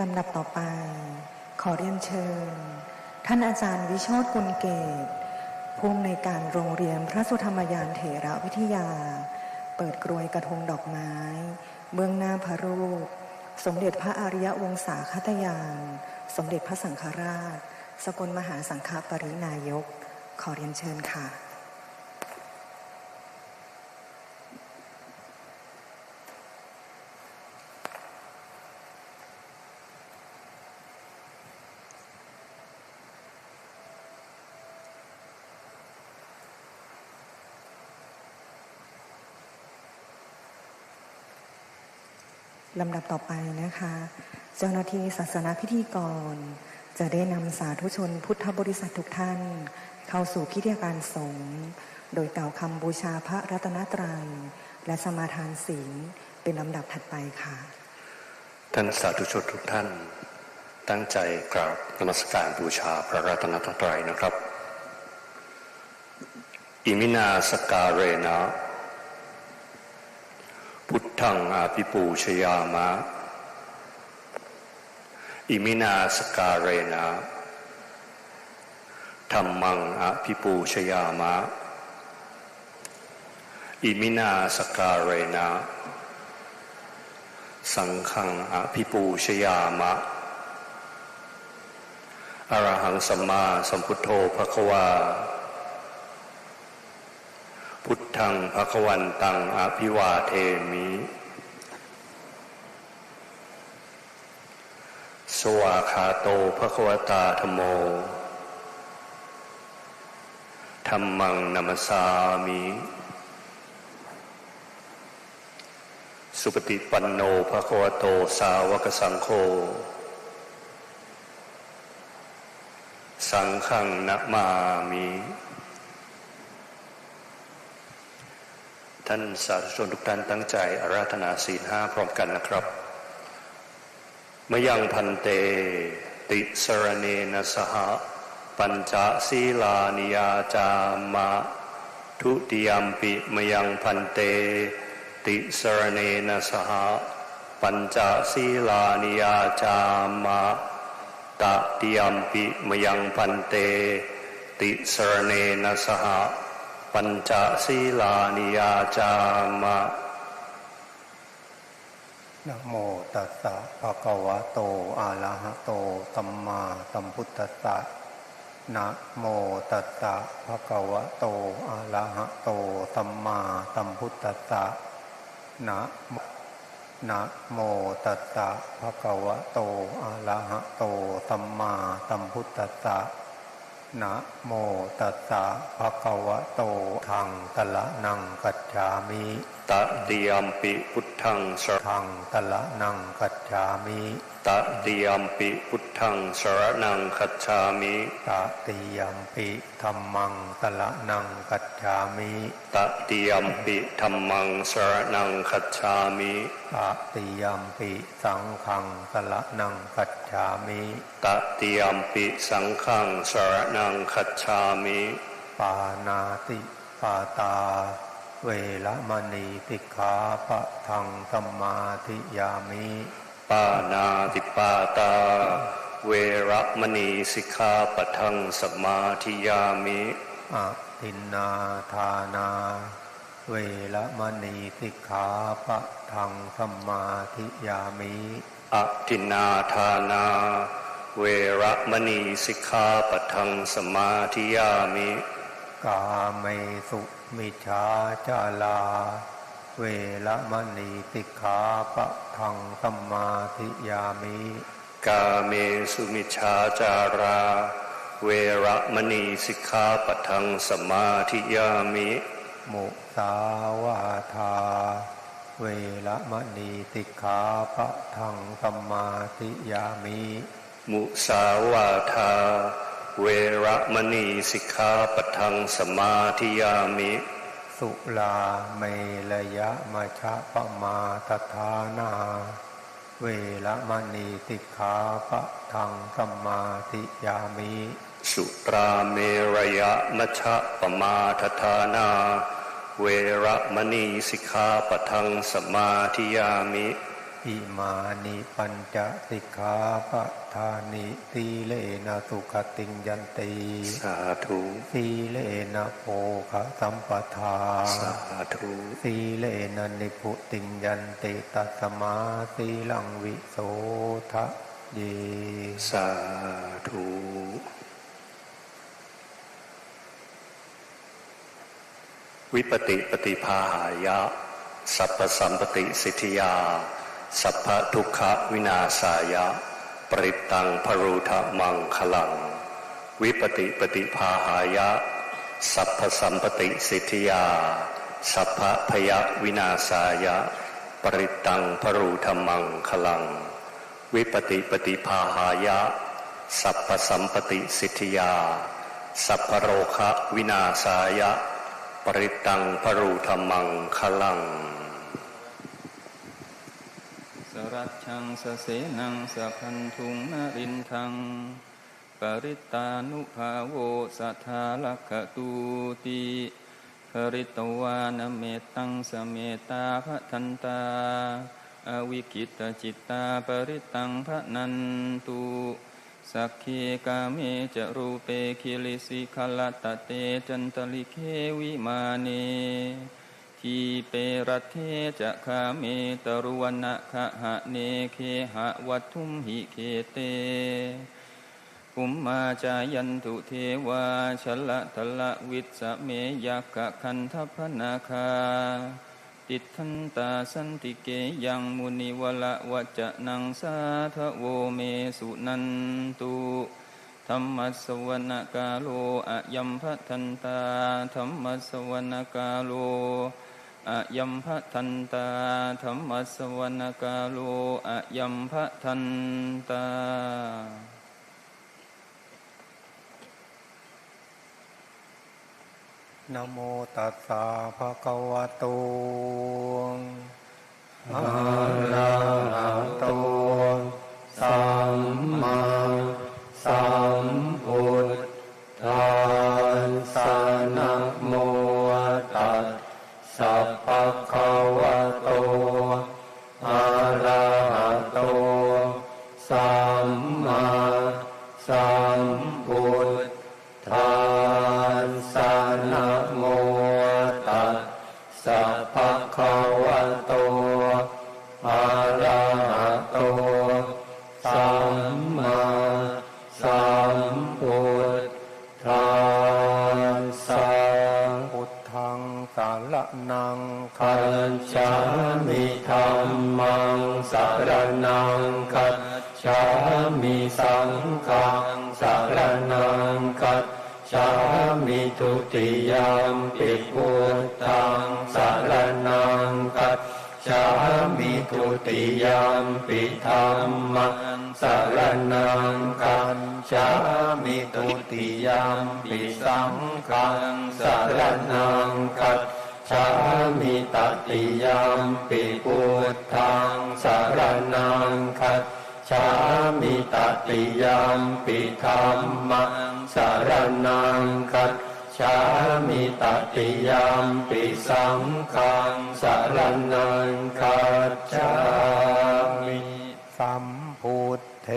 ลำดับต่อไป ขอเรียนเชิญ ท่านอาจารย์วิโชตกุลเกตผู้อำนวยการโรงเรียนพระสุธรรมยานเถระวิทยา เปิดกรวยกระทงดอกไม้ เบื้องหน้าพระรูป สมเด็จพระอริยวงศาคตยาน สมเด็จพระสังฆราช สกลมหาสังฆปรินายก ขอเรียนเชิญค่ะ ลำดับต่อไปนะคะ เจ้าหน้าที่ศาสนาพิธีกร จะได้นำสาธุชนพุทธบริษัททุกท่าน เข้าสู่พิธีการสงฆ์โดยกล่าวคำบูชาพระรัตนตรัย และสมาทานศีลเป็นลำดับถัดไปค่ะ ท่านสาธุชนทุกท่าน ตั้งใจกราบนมัสการบูชาพระรัตนตรัยนะครับ อิมินาสการเรนะ ทังอาภิปูชยามะ อิมินาสการเรนะธรรมังอาภิปูชยามะ อิมินาสการเรนะสังฆังอภิปูชยามะ อรหังสัมมาสัมพุทโธภควา พุทธังภควันตังอภิวาเทมิ สวาคาโตภควตาธโมธรรมังนัมสามิ สุปฏิปันโนภะควโตสาวกสังโฆ สังฆังนะมามิ ท่านสาธุชนทุกท่านตั้งใจอาราธนาศีลห้าพร้อมกันนะครับ มยังพันเต ติสรเนนะสหปัญจศีลานิยาจามะ ทุติยมปิมยังพันเต ติสรเนนะสหปัญจศีลานิยาจามะตติยมปิมยังพันเต ติสรเนนะสห ปัญจศีลานิยาจามะนะโมตัสสะภะคะวะโตอะระหะโตสัมมาสัมพุทธัสสะนะโมตัสสะภะคะวะโตอะระหะโตสัมมาสัมพุทธัสสะนะนะโมตัสสะภะคะวะโตอะระหะโตสัมมาสัมพุทธัสสะ นะโมตัสสะภะคะวะโตทางตละนังกัจฉามิตติยมปิพุทธังสรทางตละนังกัจฉามิ ตติยมปิพุทธังสรนังคัจฉามิตติยัมปิธรรมังตละนังกัจฉามิตติยมปิธรรมังสรนังคัจฉามิตติยัมปิสังฆังตละนังกัจฉามิตติยมปิสังฆังสรนังคัจฉามิปานาติปาตาเวละมณีติขาปะทังสมมาธิยามิ ปานาติปาตา เวระมณีสิกขาปะทังสมมาธิยามิอะทินนาทานาเวละมณีติขาปะทังสมมาธิยามิอทินนาทานา เวระมณีสิกขาปะทังสมมาธิยามิ กาเมสุมิชาจาลา เวละมณีติขาปะทังสมมาธิยามิ กาเมสุมิชาจารา เวระมณีสิกขาปะทังสมมาธิยามิมุสาวาทาเวละมณีติขาปะทังสมมาธิยามิ มุสาวาทา เวระมณีสิกขาปะทังสมมาธิยามิ สุลาเมรยะมชะปมาตทานา เวละมณีติขาปะทังสมมาติยามิ สุราเมรยะมัชฌะปมาทฐานา เวระมณีสิกขาปะทังสมมาธิยามิ อิมานิปัญจสิกขาปะทานิสีเลนะสุขติงยันติสาธุสีเลนะโภคะสัมปทาสาธุสีเลนะนิพุติงยันติตัสมาสีลังวิโสทะเยสาธุวิปติปฏิภาหายะ สัพพสัมปติสิทธิยา สัพพทุกขวินาศายะ ปริตังพรูทะมังคลัง วิปติปฏิภาหายะ สัพพสัมปติสิทธิยา สัพพพยวินาศายะ ปริตังพรูธมังคลัง วิปติปฏิภาหายะ สัพพสัมปติสิทธิยา สัพพโรคะวินาศายะ ปริตตังพรูธมังคลัง สรั จชังสเสนังสะพันธุงนรินทัง ปริตานุภาโวสัทธาลักขตูติภริตวานเมตังสเมตาพะทันตา อวิกิตจิตตาปริตังพระนันตุสักขีกาเมจะรูเปคิลิสิขลตเตจันตลิเควิมาเน ทีเปรตเทจะคาเมตรุวนะคะหะเนเคหะวัตุมหิเคเตปุมมาจายันตุเทวาชละทละวิสเมยักขะคันทพนาคา ติทันตาสันติเกยังมุนิวละวัจะนังสาทะโวเมสุนันตุธรรมสวรรกาโลอะยัมพะทันตาธรรมสวรรกาโล อะยัมพะทันตาธรรมสวรรกาโลอะยัมพะทันตานะโมตัสสะภะคะวะโตอะระหะโตสัมมาสัมพุทธัสสะ สะภะคะวะโตอะระหะโตสัมมาสัมพุทธัสสะพุทธังสารนังคัจฉามิธัมมังสารนังคัจฉามิสังฆังสารนังคัจ ฉามิทุติยามปิพุทธังสารนังคัจฉามิทุติยามปิธรรมังสารนังคัจฉามิทุติยามปิสังฆังสารนังคัจฉามิตติยามปิพุทธังสารนังคัจ ชามิตติยามปิธรรมังสารนังกัจฉามิตติยามปิสังขังสารนังกัจฉามิสัมพุทเท